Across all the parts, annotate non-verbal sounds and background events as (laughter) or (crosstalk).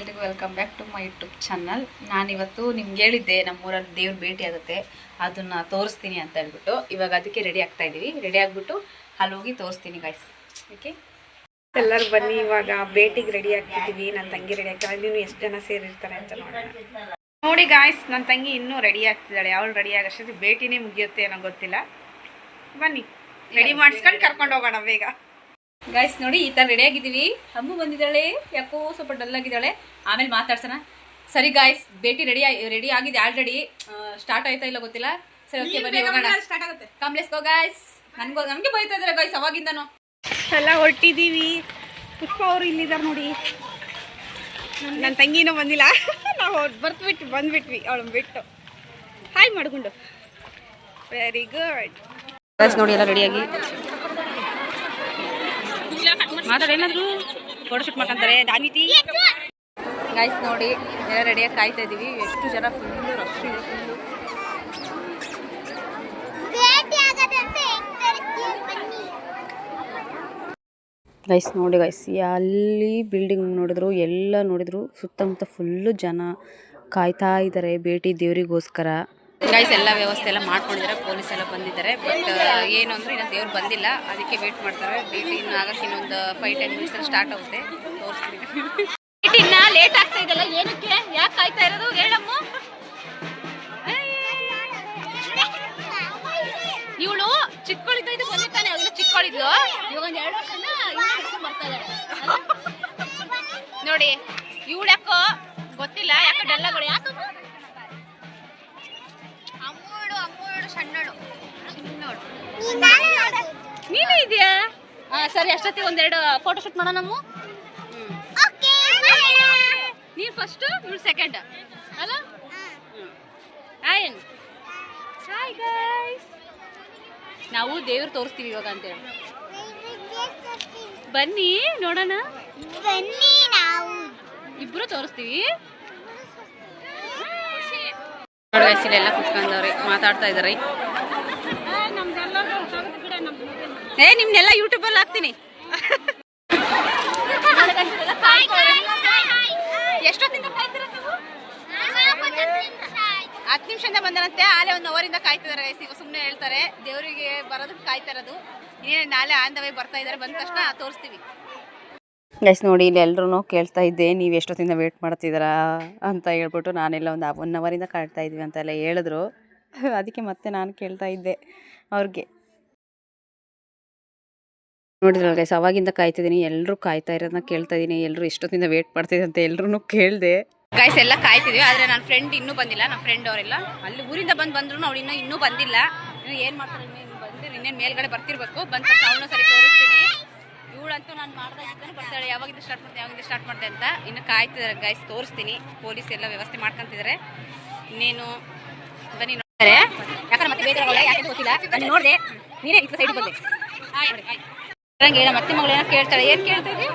ಎಲ್ರಿಗೂ welcome back to my YouTube channel ನಾನಿವತ್ತು ನಿಮ್ಗೆ ಹೇಳಿದ್ದೆ ನಮ್ಮೂರಲ್ಲಿ ದೇವ್ರ ಭೇಟಿ ಆಗುತ್ತೆ. ಅದನ್ನ ತೋರಿಸ್ತೀನಿ ಅಂತ ಹೇಳ್ಬಿಟ್ಟು. ಇವಾಗ ಅದಕ್ಕೆ ರೆಡಿ ಆಗ್ತಾ ಇದ್ದೀವಿ ರೆಡಿ ಆಗಿಬಿಟ್ಟು ಅಲ್ಲಿ ಹೋಗಿ ತೋರಿಸ್ತೀನಿ ಗಾಯ್ಸ್ ಓಕೆ ಎಲ್ಲರೂ ಬನ್ನಿ ಇವಾಗ ಭೇಟಿಗೆ ರೆಡಿ ಆಗ್ತಿದ್ದೀವಿ ನನ್ನ ತಂಗಿ ರೆಡಿ ಆಗ್ತಾಳೆ. ನೀನು ಎಷ್ಟು ಜನ ಸೇರಿರ್ತಾರೆ ಅಂತ ನೋಡೋಣ. ನೋಡಿ ಗಾಯ್ಸ್ ನನ್ನ ತಂಗಿ ಇನ್ನೂ ರೆಡಿ ಆಗ್ತಿದ್ದಾಳೆ. ಅವಳು ರೆಡಿ ಆಗೋಷ್ಟು ಭೇಟಿನೇ ಮುಗಿಯುತ್ತೆ ಅನ್ನೋ ಗೊತ್ತಿಲ್ಲ. ಬನ್ನಿ. ರೆಡಿ ಮಾಡಿಸ್ಕೊಂಡು ಕರ್ಕೊಂಡು ಹೋಗೋಣ ಬೇಗ. ಗಾಯ್ಸ್ ನೋಡಿ ಈ ಥರ ರೆಡಿ ಆಗಿದ್ದೀವಿ. ಅಮ್ಮು ಬಂದಿದ್ದಾಳೆ ಯಾಕೋ ಸ್ವಲ್ಪ ಡಲ್ ಆಗಿದ್ದಾಳೆ. ಆಮೇಲೆ ಮಾತಾಡ್ಸೋಣ. ಸರಿ ಗಾಯ್ಸ್ ಭೇಟಿ ರೆಡಿ ರೆಡಿ ಆಗಿದೆ ಆಲ್ರೆಡಿ ಸ್ಟಾರ್ಟ್ ಆಯ್ತಾ ಇಲ್ಲ ಗೊತ್ತಿಲ್ಲ? ಸರಿ ಓಕೆ ಬನ್ನಿ ಹೋಗೋಣ. ಸ್ಟಾರ್ಟ್ ಆಗುತ್ತೆ. ಕಾಂಪ್ಲೆಕ್ಸ್ ಗೋ ಗಾಯ್ಸ್ ನನ್ಗೋ ನಮಗೆ ಬೈತಾ ಇದ್ದಾರೆ ಗಾಯ್ಸ್ ಅವಾಗಿಂದನು. ಎಲ್ಲ ಹೊರಟಿದ್ದೀವಿ. ಪುಷ್ಪ ಅವರು ಇಲ್ಲಿದ್ದಾರೆ ನೋಡಿ. ನನ್ನ ತಂಗಿನೂ ಬಂದಿಲ್ಲ. ನಾವು ಬರ್ತ್ಬಿಟ್ಟು ಬಂದ್ಬಿಟ್ವಿ ಅವಳು ಬಿಟ್ಟು. ಹಾಯ್ ಮಾಡ್ಕೊಂಡು ವೆರಿ ಗುಡ್ ಗಾಯ್ಸ್ ನೋಡಿ ಎಲ್ಲ ರೆಡಿಯಾಗಿ ಫೋಟೋ ಶೂಟ್ ಮಾಡ್ಕೊಂತಾರೆ ದಾನಿತಿ ಗಾಯ್ಸ್ ನೋಡಿ ಎಲ್ಲ ರೆಡಿಯಾಗಿ ಕಾಯ್ತಾ ಇದೀವಿ. ಎಷ್ಟು ಜನ ಫುಲ್ಲು ರಶ್ ಇದೆ ಫುಲ್ಲು ಗೈಸ್ ನೋಡಿ ಗೈಸ್ ಅಲ್ಲಿ ಬಿಲ್ಡಿಂಗ್ ನೋಡಿದ್ರು ಎಲ್ಲ ನೋಡಿದ್ರು ಸುತ್ತಮುತ್ತ ಫುಲ್ಲು ಜನ ಕಾಯ್ತಾ ಇದ್ದಾರೆ ಭೇಟಿ ದೇವರಿಗೋಸ್ಕರ. ಗೈಸ್ ಎಲ್ಲ ವ್ಯವಸ್ಥೆ ಎಲ್ಲ ಮಾಡ್ಕೊಂಡಿದ್ದಾರೆ. ಪೊಲೀಸ್ ಎಲ್ಲ ಬಂದಿದ್ದಾರೆ. ಬಟ್ ಏನು ಅಂದ್ರೆ ಇನ್ನು ದೇವ್ರು ಬಂದಿಲ್ಲ. ಅದಕ್ಕೆ ವೇಟ್ ಮಾಡ್ತಾರೆ. ಬೇಟಿ ಇನ್ನು ಆಗಕ್ಕೆ ಇನ್ನೊಂದು ಫೈವ್ ಟೆನ್ ಮಿನಿಟ್ಸ್ ಅಲ್ಲಿ ಸ್ಟಾರ್ಟ್ ಆಗುತ್ತೆ. ತೋರಿಸ್ತೀನಿ ಇನ್ನ ಲೇಟ್ ಆಗ್ತಾ ಇದೆಲ್ಲ ಏನಕ್ಕೆ? ಯಾಕೆ ಕಾಯ್ತಾ ಇರೋದು? ಹೇಳಮ್ಮ. ಇವಳು ಚಿಕ್ಕಳಿದ್ದ ಇದು ಬಂದಿತ್ತಾನೆ ಅವಳು ಚಿಕ್ಕಳಿದ್ಲು ಇವಾಗ ಎರಡು ವರ್ಷ ಬರ್ತಾ ನೋಡಿ, ಇವಳು ಯಾಕೋ ಗೊತ್ತಿಲ್ಲ. ಯಾಕೆ ಡಲ್ಲಗಳು. ಯಾಕೋ ಸರಿ ಅಷ್ಟೊತ್ತಿಗೆ ಒಂದೆರಡು ಫೋಟೋ ಶೂಟ್ ಮಾಡೋಣ ನಾವು ನೀನು ಫಸ್ಟ್ ಇವ್ರು ಸೆಕೆಂಡ್ ಅಲ್ಲ ಹಾಯ್ ಹಾಯ್ ಗೈಸ್ ನಾವು ದೇವ್ರು ತೋರಿಸ್ತೀವಿ ಇವಾಗ ಅಂತೇಳಿ ಬನ್ನಿ ನೋಡೋಣ ಬನ್ನಿ ನಾವು ಇಬ್ರು ತೋರಿಸ್ತೀವಿ ಎಲ್ಲ ಕುತ್ಕೊಂಡವ್ರಿ ಇಲ್ಲೆಲ್ಲ ಕುತ್ಕೊಂಡವ್ರೆ ಮಾತಾಡ್ತಾ ಇದಾರೆ ಏ, ನಿಮ್ನೆಲ್ಲ ಯೂಟ್ಯೂಬಲ್ಲಿ ಹಾಕ್ತೀನಿ. ಹತ್ತು ನಿಮಿಷದಿಂದ ಬಂದರಂತೆ ಆಲೆ ಒಂದು ಅವರಿಂದ ಕಾಯ್ತಿದಾರೆ ಸಿಗೋ ಸುಮ್ಮನೆ ಹೇಳ್ತಾರೆ, ದೇವರಿಗೆ ಬರೋದಕ್ಕೆ ಕಾಯ್ತಾ ಇರೋದು. ಇನ್ನೇನು ನಾಳೆ ಆನ್ ದ ವೇ ಬರ್ತಾ ಇದ್ದಾರೆ, ಬಂದ ತಕ್ಷಣ ತೋರಿಸ್ತೀವಿ. ಗೈಸ್ ನೋಡಿ, ಇಲ್ಲಿ ಎಲ್ಲರೂ ಕೇಳ್ತಾ ಇದ್ದೆ, ನೀವು ಎಷ್ಟೊತ್ತಿಂದ ವೇಟ್ ಮಾಡ್ತಿದ್ದೀರಾ? ಅಂತ ಹೇಳ್ಬಿಟ್ಟು ನಾನೆಲ್ಲ ಒಂದು ಒನ್ ಅವರಿಂದ ಕಾಯ್ತಾ ಇದ್ವಿ ಅಂತೆಲ್ಲ ಹೇಳಿದ್ರು. ಅದಕ್ಕೆ ಮತ್ತೆ ನಾನು ಕೇಳ್ತಾ ಇದ್ದೆ ಅವ್ರಿಗೆ. ನೋಡಿದ್ರಲ್ಲ ಗೈಸ್ ಅವಾಗಿಂದ ಕಾಯ್ತಿದ್ದೀನಿ ಎಲ್ಲರೂ ಕಾಯ್ತಾ ಇರೋದನ್ನ ಕೇಳ್ತಾ ಇದ್ದೀನಿ ಎಲ್ಲರೂ ಇಷ್ಟೊತ್ತಿಂದ ವೇಟ್ ಮಾಡ್ತಿದ್ದೆ ಅಂತ ಎಲ್ಲರೂ ಕೇಳಿದೆ. ಗೈಸ್ ಎಲ್ಲ ಕಾಯ್ತಿದ್ವಿ ಆದರೆ ನನ್ನ ಫ್ರೆಂಡ್ ಇನ್ನೂ ಬಂದಿಲ್ಲ ನನ್ನ ಫ್ರೆಂಡ್ ಅವರೆಲ್ಲ. ಅಲ್ಲಿ ಊರಿಂದ ಬಂದು ಬಂದ್ರು ಅವ್ಳು ಇನ್ನೂ ಇನ್ನೂ ಬಂದಿಲ್ಲ. ಇನ್ನು ಏನು ಮಾಡ್ತಾರೆ ಬಂದಿರು ಇನ್ನೇನು ಮೇಲ್ಗಡೆ ಬರ್ತಿರ್ಬೇಕು. ಬಂದ ತಕ್ಷಣ ಸರಿ ತೋರಿಸ್ತೀನಿ. ಇವಳಂತೂ ನಾನು ಮಾಡ್ದಾಗಿದ್ದಾನೆ ಬರ್ತಾಳೆ ಯಾವಾಗಿಂದ ಸ್ಟಾರ್ಟ್ ಮಾಡ್ತೀನಿ ಯಾವಾಗಿಂದ ಸ್ಟಾರ್ಟ್ ಮಾಡಿದೆ ಅಂತ ಇನ್ನು ಕಾಯ್ತಿದ್ದಾರೆ ಗೈಸ್ ತೋರಿಸ್ತೀನಿ. ಪೊಲೀಸ್ ಎಲ್ಲ ವ್ಯವಸ್ಥೆ ಮಾಡ್ಕೊಂತಿದ್ದಾರೆ ಇನ್ನೇನು ಬನ್ನಿ ನೋಡ್ತಾರೆ. ಯಾಕಂದ್ರೆ ಮತ್ತೆ ಬೇಜಾರಾಗಲ್ಲ ಯಾಕೆ ಗೊತ್ತಿಲ್ಲ. ನಾನು ನೋಡಿದೆ. ನೀನೇ ಇತ್ತು ಸೈಡ್ ಬಂದೆ. ಹಂಗೆ ಹೇಳ ಮತ್ತೆ ಮಗಳು ಏನೋ ಕೇಳ್ತಾಳೆ. ಏನ್ ಕೇಳ್ತಾ ಇದ್ದೆ?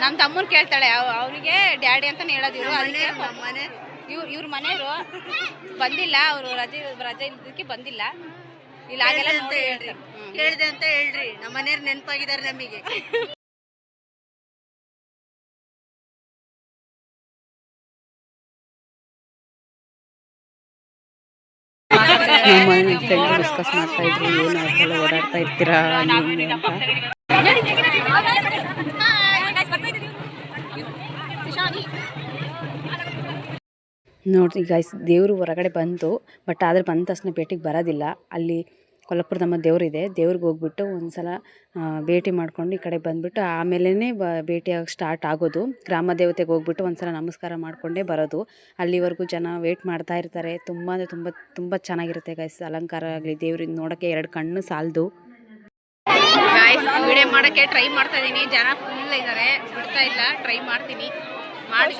ನಮ್ಮ ತಮ್ಮನ್ ಕೇಳ್ತಾಳೆ. ಅವ್ರಿಗೆ ಡ್ಯಾಡಿ ಅಂತ ಹೇಳೋದು ಇವರು. ಅದಕ್ಕೆ ಇವ್ರು ಇವ್ರ ಮನೆಯವರು ಬಂದಿಲ್ಲ. ಅವ್ರು ರಜೆ ರಜೆ ಇದ್ದಕ್ಕೆ ಬಂದಿಲ್ಲ. ಇಲ್ಲ ಹಾಗೆಲ್ಲ. ಹೇಳಿದೆ ಅಂತ ಹೇಳ್ರಿ. ನಮ್ಮ ಮನೆಯವ್ರು ನೆನಪಾಗಿದ್ದಾರೆ ನಮಗೆ. ನಮ್ಮ ಮನೆ ಫ್ರೆಂಡ್ ಡಿಸ್ಕಸ್ ಮಾಡ್ತಾ ಇದ್ರು, ಏನು ಅದೆಲ್ಲ ಓಡಾಡ್ತಾ ಇರ್ತೀರಾ ನೀವು ನೋಡ್ರಿ ಗೈಸ್ ದೇವರು ಹೊರಗಡೆ ಬಂತು ಬಟ್ ಆದರೆ ಬಂದ ತಕ್ಷಣ ಪೇಟೆಗೆ ಬರೋದಿಲ್ಲ. ಅಲ್ಲಿ ಕೊಲ್ಲಾಪುರ ನಮ್ಮ ದೇವರಿದೆ. ದೇವ್ರಿಗೆ ಹೋಗ್ಬಿಟ್ಟು ಒಂದು ಸಲ ಭೇಟಿ ಮಾಡ್ಕೊಂಡು ಈ ಕಡೆ ಬಂದುಬಿಟ್ಟು ಆಮೇಲೆ ಬ ಭೇಟಿಯಾಗಿ ಸ್ಟಾರ್ಟ್ ಆಗೋದು. ಗ್ರಾಮ ದೇವತೆಗೆ ಹೋಗ್ಬಿಟ್ಟು ಒಂದು ಸಲ ನಮಸ್ಕಾರ ಮಾಡಿಕೊಂಡೇ ಬರೋದು. ಅಲ್ಲಿವರೆಗೂ ಜನ ವೇಟ್ ಮಾಡ್ತಾ ಇರ್ತಾರೆ. ತುಂಬ ಅಂದರೆ ತುಂಬ ತುಂಬ ಚೆನ್ನಾಗಿರುತ್ತೆ ಗೈಸ್ ಅಲಂಕಾರ ಆಗಲಿ ದೇವ್ರಿಗೆ ನೋಡೋಕ್ಕೆ ಎರಡು ಕಣ್ಣು ಸಾಲದು. ಗಾಯ್ಸ್ ವಿಡಿಯೋ ಮಾಡೋಕ್ಕೆ ಟ್ರೈ ಮಾಡ್ತಾ ಇದ್ದೀನಿ ಜನ ಫುಲ್ ಇದ್ದಾರೆ ಬಿಡ್ತಾ ಇಲ್ಲ. ಟ್ರೈ ಮಾಡ್ತೀನಿ. ಮಾಡಿ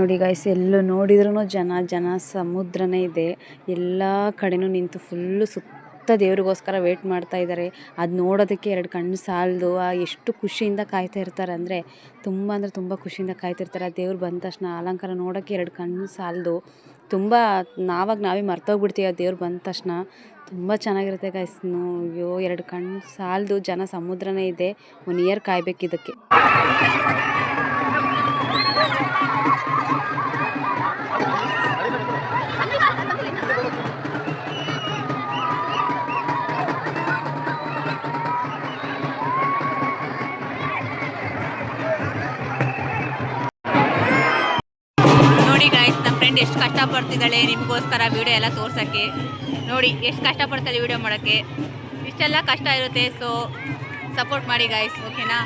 ನೋಡಿ ಗಾಯ್ಸ್ ಎಲ್ಲೂ ನೋಡಿದ್ರೂ ಜನ ಜನ ಸಮುದ್ರನೇ ಇದೆ. ಎಲ್ಲ ಕಡೆನೂ ನಿಂತು ಫುಲ್ಲು ಸುತ್ತ ದೇವ್ರಿಗೋಸ್ಕರ ವೇಟ್ ಮಾಡ್ತಾ ಇದ್ದಾರೆ ಅದು ನೋಡೋದಕ್ಕೆ ಎರಡು ಕಣ್ಣು ಸಾಲದು. ಆ ಎಷ್ಟು ಖುಷಿಯಿಂದ ಕಾಯ್ತಾ ಇರ್ತಾರೆ ಅಂದರೆ ತುಂಬ ಅಂದರೆ ತುಂಬ ಖುಷಿಯಿಂದ ಕಾಯ್ತಿರ್ತಾರೆ ಆ ದೇವ್ರು ಬಂದ ತಕ್ಷಣ ಅಲಂಕಾರ ನೋಡೋಕ್ಕೆ ಎರಡು ಕಣ್ಣು ಸಾಲದು. ತುಂಬ ನಾವಾಗ ನಾವೇ ಮರ್ತೋಗ್ಬಿಡ್ತೀವಿ. ಆ ದೇವ್ರು ಬಂದ ತಕ್ಷಣ ತುಂಬ ಚೆನ್ನಾಗಿರುತ್ತೆ ಗಾಯ್ಸ್ ಅಯ್ಯೋ, ಎರಡು ಕಣ್ಣು ಸಾಲದು. ಜನ ಸಮುದ್ರನೇ ಇದೆ. ಒನ್ ಇಯರ್ ಕಾಯ್ಬೇಕು ಫ್ರೆಂಡ್ ಎಷ್ಟು ಕಷ್ಟಪಡ್ತಿದ್ದಾಳೆ ನಿಮಗೋಸ್ಕರ ವಿಡಿಯೋ ಎಲ್ಲ ತೋರ್ಸೋಕ್ಕೆ. ನೋಡಿ, ಎಷ್ಟು ಕಷ್ಟಪಡ್ತಾಳೆ ವಿಡಿಯೋ ಮಾಡೋಕ್ಕೆ. ಇಷ್ಟೆಲ್ಲ ಕಷ್ಟ ಇರುತ್ತೆ ಸೊ ಸಪೋರ್ಟ್ ಮಾಡಿ ಗಾಯ್ಸ್ ಓಕೆನಾ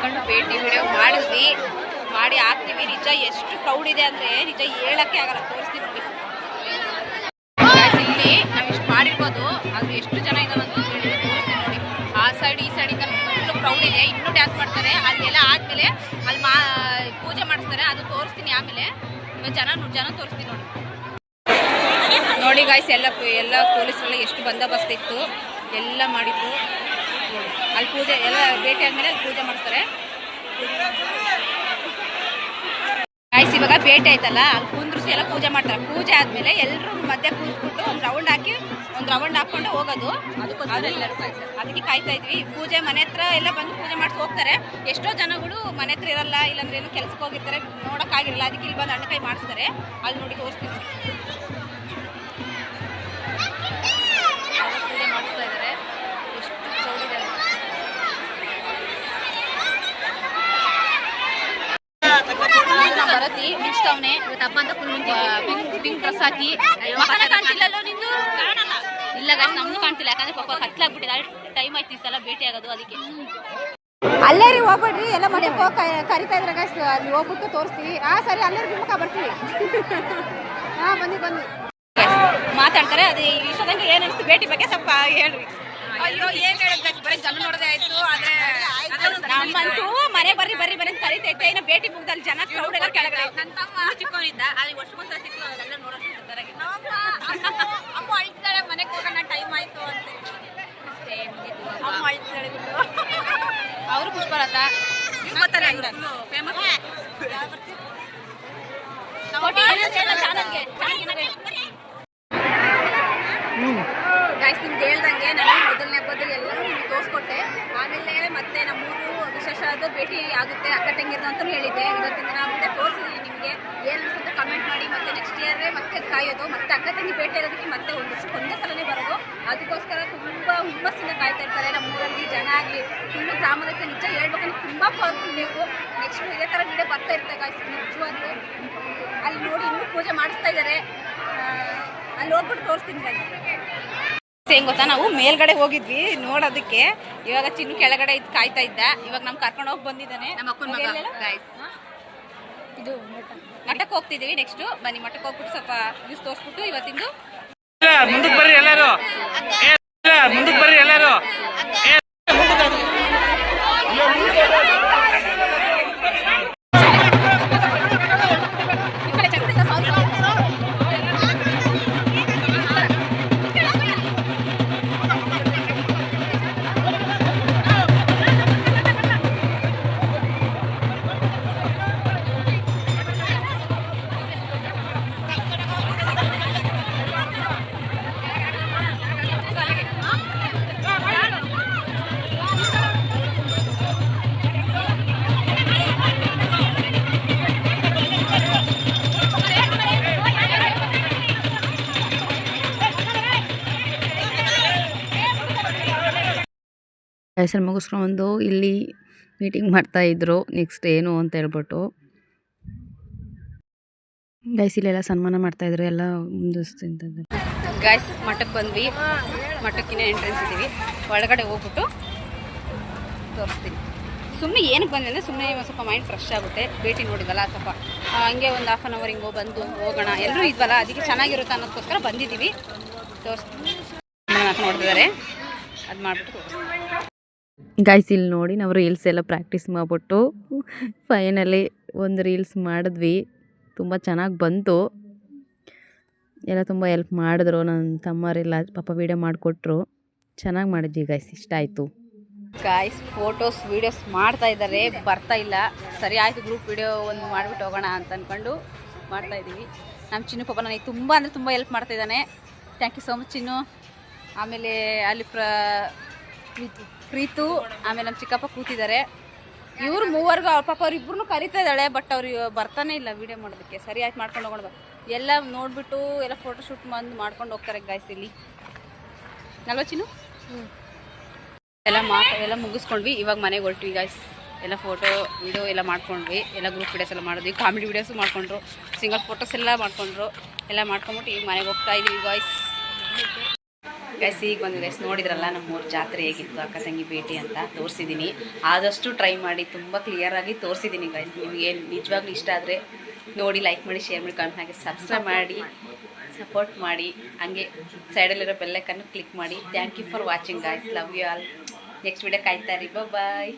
ಕಷ್ಟಪಟ್ಕೊಂಡು ಭೇಟಿ ವಿಡಿಯೋ ಮಾಡಿದ್ವಿ. ಮಾಡಿ ಹಾಕ್ತೀವಿ. ನಿಜ ಎಷ್ಟು ಕ್ರೌಡ್ ಇದೆ ಅಂದರೆ ನಿಜ ಹೇಳಕ್ಕೆ ಆಗಲ್ಲ. ತೋರಿಸ್ತೀವಿ ನೋಡಿ. ಇಲ್ಲಿ ನಾವು ಇಷ್ಟು ಮಾಡಿರ್ಬೋದು. ಅದು ಎಷ್ಟು ಜನ ಇದಾವೆ ಅಂತ ಹೇಳಿ ನೋಡಿ. ಆ ಸೈಡ್ ಈ ಸೈಡಿಂದ ಫುಲ್ಲು ಕ್ರೌಡ್ ಇದೆ. ಇನ್ನೂ ಡ್ಯಾನ್ಸ್ ಮಾಡ್ತಾರೆ. ಅಲ್ಲೆಲ್ಲ ಆದಮೇಲೆ ಅಲ್ಲಿ ಮಾ ಪೂಜೆ ಮಾಡಿಸ್ತಾರೆ. ಅದು ತೋರಿಸ್ತೀನಿ ಆಮೇಲೆ. ಜನ ಜನ ತೋರಿಸ್ತೀನಿ ನೋಡಿ. ನೋಡಿ ಗಾಯ್ಸ್ ಎಲ್ಲ ಎಲ್ಲ ಪೊಲೀಸರೆಲ್ಲ ಎಷ್ಟು ಬಂದೋಬಸ್ತ್ ಇತ್ತು. ಎಲ್ಲ ಮಾಡಿದ್ರು. ನೋಡಿ. ಅಲ್ಲಿ ಪೂಜೆ ಎಲ್ಲ ಭೇಟಿ ಆದ್ಮೇಲೆ ಅಲ್ಲಿ ಪೂಜೆ ಮಾಡ್ತಾರೆ ಗಾಯ್ಸ್ ಇವಾಗ ಭೇಟಿ ಆಯ್ತಲ್ಲ ಅಲ್ಲಿ ಕುಂದ್ರಿಸಿ ಎಲ್ಲ ಪೂಜೆ ಮಾಡ್ತಾರೆ. ಪೂಜೆ ಆದ್ಮೇಲೆ ಎಲ್ಲರೂ ಮಧ್ಯೆ ಕೂತ್ಬಿಟ್ಟು ಒಂದು ರೌಂಡ್ ಹಾಕಿ ಒಂದು ರೌಂಡ್ ಹಾಕೊಂಡು ಹೋಗೋದು. ಅದಕ್ಕೆ ಕಾಯ್ತಾ ಇದ್ವಿ. ಪೂಜೆ ಮನೆ ಹತ್ರ ಎಲ್ಲ ಬಂದು ಪೂಜೆ ಮಾಡಿಸಿ ಹೋಗ್ತಾರೆ. ಎಷ್ಟೋ ಜನಗಳು ಮನೆ ಹತ್ರ ಇರಲ್ಲ ಇಲ್ಲಾಂದ್ರೆ ಏನೋ ಕೆಲ್ಸಕ್ಕೆ ಹೋಗಿರ್ತಾರೆ ನೋಡೋಕ್ಕಾಗಿರಲ್ಲ ಅದಕ್ಕೆ ಇಲ್ಲಿ ಬಂದು ಅಣ್ಣಕಾಯಿ ಕೈ ಮಾಡಿಸ್ತಾರೆ. ಅಲ್ಲಿ ನೋಡಿ ತೋರಿಸ್ತೀನಿ. ನಾವು ಬರತಿ ಇವತ್ತು ಹಬ್ಬ ಅಂತ ಫುಲ್ ಪಿಂಕ್ ಪಿಂಕ್ ಡ್ರೆಸ್ ಹಾಕಿ ಮಕ್ಕಳ ಕಾಣ್ತಿಲ್ಲಲ್ಲೋ ನಿಂದು? ಇಲ್ಲ ಗಾಡಿ ನಮ್ದು ಕಾಣ್ತಿಲ್ಲ. ಯಾಕಂದ್ರೆ ಪಾಪ ಕತ್ಲಾಗ್ಬಿಟ್ಟಿದೆ ಟೈಮ್ ಆಯ್ತು ಈ ಸಲ ಭೇಟಿ ಆಗೋದು ಅದಕ್ಕೆ. ಅಲ್ಲೇ ರೀ ಹೋಗ್ಬೇಡ್ರಿ. ಎಲ್ಲ ಮನೆಗೆ ಹೋಗಿ ಕರಿತಾ ಇದ್ರೆ ಗೈಸ್ ಅಲ್ಲಿ ಹೋಗ್ಬಿಟ್ಟು ತೋರಿಸ್ತೀವಿ. ಆ ಸರಿ ಅಲ್ಲೇ ಬಿಡ್ಬೇಕ ಬರ್ತೀವಿ. (laughs) ಹಾ ಬನ್ನಿ ಬನ್ನಿ. ಮಾತಾಡ್ತಾರೆ. ಅದು ಇಷ್ಟೊಂದಂಗೆ ಏನು ಅನಿಸ್ತು? ಭೇಟಿ ಬಗ್ಗೆ ಸ್ವಲ್ಪ ಹೇಳ್ರಿ. ಅಯ್ಯೋ ಏನ್ ಹೇಳೋದು? ಬರೀ ಜನ ನೋಡದೆ ಆಯ್ತು ಆದ್ರೆ ನಮ್ಮಂತೂ ಮನೆ ಬರ್ರಿ ಬರ್ರಿ ಬರ್ರಿ ಅಂತ ಕರಿತೈತೆ. ಇನ್ನು ಭೇಟಿ ಮುಗ್ದಲ್ಲಿ ಜನ ಕ್ರೌಡ್ ಎಲ್ಲ ಕೆಳಗಡೆ ನನ್ನ ತಮ್ಮ ಚಿಕ್ಕವನಿದ್ದ ಅಲ್ಲಿ ವರ್ಷಕ್ಕೊಂದ್ಸಲ ಸಿಕ್ತು ಅದೆಲ್ಲ ನೋಡೋಕೆ ಅಮ್ಮ ಅಳ್ತಿದ್ದಾಳೆ. ಮನೆಗೆ ಹೋಗೋಣ ಟೈಮ್ ಆಯ್ತು ಅಂತ ಅಮ್ಮ ಅಳ್ತಿದ್ದಾಳೆ. ಅವರು ತರ ಫೇಮಸ್ ಚಾನಲ್ಗೆ ಗಾಯ್ಸ್ ನಿಮ್ಗೆ ಹೇಳ್ದಂಗೆ ನಾನು ಮೊದಲನೇ ಹಬ್ಬದಲ್ಲಿ ಎಲ್ಲರೂ ನಿಮ್ಗೆ ತೋರಿಸ್ಕೊಟ್ಟೆ ಆಮೇಲೆ ಮತ್ತೆ ನಮ್ಮೂರು ವಿಶೇಷ ಅದು ಭೇಟಿ ಆಗುತ್ತೆ ಅಕ್ಕ ತಂಗಿರ್ದು ಅಂತಲೂ ಹೇಳಿದ್ದೆ. ಇವತ್ತಿನ ದಿನ ಮತ್ತೆ ತೋರಿಸಿದ್ದೀನಿ ನಿಮಗೆ. ಏನು ಅನಿಸುತ್ತೆ ಕಮೆಂಟ್ ಮಾಡಿ ಮತ್ತೆ ನೆಕ್ಸ್ಟ್ ಇಯರ್ ಮತ್ತೆ ಕಾಯೋದು, ಮತ್ತೆ ಅಕ್ಕ ತಂಗಿ ಭೇಟಿ ಇರೋದಕ್ಕೆ ಮತ್ತೆ ಒಂದು ಒಂದೇ ಸಲನೇ ಬರೋದು. ಅದಕ್ಕೋಸ್ಕರ ತುಂಬ ಹುಮ್ಮಸ್ಸಿಂದ ಕಾಯ್ತಾ ಇರ್ತಾರೆ ನಮ್ಮೂರಲ್ಲಿ ಜನ ಆಗಲಿ. ತುಂಬ ಗ್ರಾಮದಕ್ಕೆ ನಿಜ ಹೇಳ್ಬೇಕಂದ್ರೆ ತುಂಬ ಪವರ್ಫುಲ್ ನೀವು. ನೆಕ್ಸ್ಟ್ ಇದೇ ಥರ ಗಿಡ ಬರ್ತಾ ಇರುತ್ತೆ ಗಾಯ್ಸ್ ನಿಜವಾಗ್ಲೂ ಅಲ್ಲಿ ನೋಡಿ ಇನ್ನೂ ಪೂಜೆ ಮಾಡಿಸ್ತಾ ಇದ್ದಾರೆ. ಅಲ್ಲಿ ಹೋಗ್ಬಿಟ್ಟು ತೋರಿಸ್ತೀನಿ ಗಾಯ್ಸ್ ಹೆಂಗ್ ಗೊತ್ತಾ? ನಾವು ಮೇಲ್ಗಡೆ ಹೋಗಿದ್ವಿ ನೋಡೋದಕ್ಕೆ. ಇವಾಗ ಚಿನ್ನು ಕೆಳಗಡೆ ಇದ್ ಕಾಯ್ತಾ ಇದ್ದ. ಇವಾಗ ನಮ್ ಕರ್ಕೊಂಡು ಹೋಗಿ ಬಂದಿದ್ದಾನೆ. ನಮ್ಮ ಮಗ ಇದು ಮಠಕ್ಕೆ ಹೋಗ್ತಿದೀವಿ ನೆಕ್ಸ್ಟ್. ಬನ್ನಿ ಮಠಕ್ಕೆ ಹೋಗ್ಬಿಟ್ಟು ಸ್ವಲ್ಪ ನ್ಯೂಸ್ ತೋರಿಸ್ಬಿಟ್ಟು ಇವತ್ತಿಂದು ಮುಂದಕ್ಕೆ ಬರ್ರಿ ಎಲ್ಲರೂ. ಮುಂದಕ್ಕೆ ಬರ್ರಿ ಎಲ್ಲರೂ. ಹೆಸರು ಮುಗಿಸ್ಕೊಂಡು ಇಲ್ಲಿ ಮೀಟಿಂಗ್ ಮಾಡ್ತಾಯಿದ್ರು ನೆಕ್ಸ್ಟ್ ಏನು ಅಂತ ಹೇಳ್ಬಿಟ್ಟು. ಗೈಸ್ ಇಲ್ಲೆಲ್ಲ ಸನ್ಮಾನ ಮಾಡ್ತಾಯಿದ್ರು ಎಲ್ಲ ಮುಂದಿಸ್ತಿದ್ದಾರೆ ಗೈಸ್ ಮಠಕ್ಕೆ ಬಂದ್ವಿ. ಮಠಕ್ಕಿನ ಎಂಟ್ರೆನ್ಸ್ ಇದ್ದೀವಿ. ಒಳಗಡೆ ಹೋಗ್ಬಿಟ್ಟು ತೋರಿಸ್ತೀನಿ. ಸುಮ್ಮನೆ ಏನಕ್ಕೆ ಬಂದೆ ಅಂದರೆ ಸುಮ್ಮನೆ ಸ್ವಲ್ಪ ಮೈಂಡ್ ಫ್ರೆಶ್ ಆಗುತ್ತೆ. ಭೇಟಿ ನೋಡಿದ್ವಲ್ಲ ಸ್ವಲ್ಪ. ಹಂಗೆ ಒಂದು ಹಾಫ್ ಆನ್ ಅವರ್ ಹಿಂಗೋ ಬಂದು ಹೋಗೋಣ. ಎಲ್ಲರೂ ಇದ್ವಲ್ಲ, ಅದಕ್ಕೆ ಚೆನ್ನಾಗಿರುತ್ತೆ ಅನ್ನೋದಕ್ಕೋಸ್ಕರ ಬಂದಿದ್ದೀವಿ. ತೋರಿಸ್ತೀನಿ. ನೋಡ್ತಿದ್ದಾರೆ. ಅದು ಮಾಡಿಬಿಟ್ಟು ತೋರಿಸ್ತೀನಿ. ಗೈಸ್ ಇಲ್ಲಿ ನೋಡಿ, ನಾವು ರೀಲ್ಸ್ ಎಲ್ಲ ಪ್ರಾಕ್ಟೀಸ್ ಮಾಡಿಬಿಟ್ಟು ಫೈನಲಿ ಒಂದು ರೀಲ್ಸ್ ಮಾಡಿದ್ವಿ. ತುಂಬ ಚೆನ್ನಾಗಿ ಬಂತು. ಎಲ್ಲ ತುಂಬ ಹೆಲ್ಪ್ ಮಾಡಿದ್ರು. ನನ್ನ ತಮ್ಮರೆಲ್ಲ ಪಾಪ ವೀಡಿಯೋ ಮಾಡಿಕೊಟ್ರು. ಚೆನ್ನಾಗಿ ಮಾಡಿದ್ವಿ ಗೈಸ್ ಇಷ್ಟ ಆಯಿತು. ಗಾಯ್ಸ್ ಫೋಟೋಸ್ ವೀಡಿಯೋಸ್ ಮಾಡ್ತಾ ಇದ್ದಾರೆ. ಬರ್ತಾ ಇಲ್ಲ. ಸರಿ ಆಯಿತು ಗ್ರೂಪ್ ವಿಡಿಯೋ ಒಂದು ಮಾಡಿಬಿಟ್ಟು ಹೋಗೋಣ ಅಂತ ಅಂದ್ಕೊಂಡು ಮಾಡ್ತಾ ಇದ್ದೀವಿ. ನಮ್ಮ ಚಿನ್ನು ಪಾಪ ನನಗೆ ತುಂಬ ಅಂದರೆ ತುಂಬ ಹೆಲ್ಪ್ ಮಾಡ್ತಾ ಇದ್ದಾನೆ. Thank you so much Chinnu. ಆಮೇಲೆ ಅಲ್ಲಿ ಪ್ರ ಪ್ರೀತು. ಪ್ರೀತು ಆಮೇಲೆ ನಮ್ಮ ಚಿಕ್ಕಪ್ಪ ಕೂತಿದ್ದಾರೆ. ಇವ್ರು ಮೂವರ್ಗೂ ಅವ್ರ ಪಾಪ ಅವ್ರಿಬ್ರು ಕರಿತಾ ಇದ್ದಾಳೆ ಬಟ್ ಅವ್ರು ಬರ್ತಾನೆ ಇಲ್ಲ ವಿಡಿಯೋ ಮಾಡೋದಕ್ಕೆ ಸರಿ ಆಯ್ತು ಮಾಡ್ಕೊಂಡು ಹೋಗೋಣ ಎಲ್ಲ ನೋಡಿಬಿಟ್ಟು ಎಲ್ಲ ಫೋಟೋ ಶೂಟ್ ಬಂದು ಮಾಡ್ಕೊಂಡು ಹೋಗ್ತಾರೆ ಗಾಯ್ಸ್ ಇಲ್ಲಿ. ಅಲ್ವಾ ಚಿನ್ನು? ಎಲ್ಲ ಮಾ ಎಲ್ಲ ಮುಗಿಸ್ಕೊಂಡ್ವಿ. ಇವಾಗ ಮನೆಗೆ ಹೊರಟ್ವಿ ಗಾಯ್ಸ್ ಎಲ್ಲ ಫೋಟೋ ವಿಡಿಯೋ ಎಲ್ಲ ಮಾಡ್ಕೊಂಡ್ವಿ. ಎಲ್ಲ ಗ್ರೂಪ್ ವೀಡಿಯೋಸ್ ಎಲ್ಲ ಮಾಡಿದ್ವಿ. ಕಾಮಿಡಿ ವೀಡಿಯೋಸು ಮಾಡ್ಕೊಂಡ್ರು. ಸಿಂಗಲ್ ಫೋಟೋಸ್ ಎಲ್ಲ ಮಾಡ್ಕೊಂಡ್ರು. ಎಲ್ಲ ಮಾಡ್ಕೊಂಬಿಟ್ಟು ಈಗ ಮನೆಗೆ ಹೋಗ್ತಾ ಇದ್ದೀವಿ ಗಾಯ್ಸ್ ಗೈಸ್ ಈಗ ಬಂದು ಗೈಸ್ ನೋಡಿದ್ರಲ್ಲ, ನಮ್ಮೂರು ಜಾತ್ರೆ ಹೇಗಿತ್ತು, ಅಕ್ಕ ತಂಗಿ ಭೇಟಿ ಅಂತ ತೋರಿಸಿದ್ದೀನಿ ಆದಷ್ಟು ಟ್ರೈ ಮಾಡಿ ತುಂಬ ಕ್ಲಿಯರಾಗಿ ತೋರಿಸಿದ್ದೀನಿ ಗೈಸ್ ನಿಮಗೆ ನಿಜವಾಗ್ಲೂ ಇಷ್ಟ ಆದರೆ ನೋಡಿ ಲೈಕ್ ಮಾಡಿ ಶೇರ್ ಮಾಡಿ ಕಮೆಂಟ್ ಹಾಗೆ ಸಬ್ಸ್ಕ್ರೈಬ್ ಮಾಡಿ ಸಪೋರ್ಟ್ ಮಾಡಿ. ಹಂಗೆ ಸೈಡಲ್ಲಿರೋ ಬೆಲ್ಲೈಕನ್ನು ಕ್ಲಿಕ್ ಮಾಡಿ. Thank you for watching guys love you all next video ಕಾಯ್ತಾ ರೀ ಬಾಯ್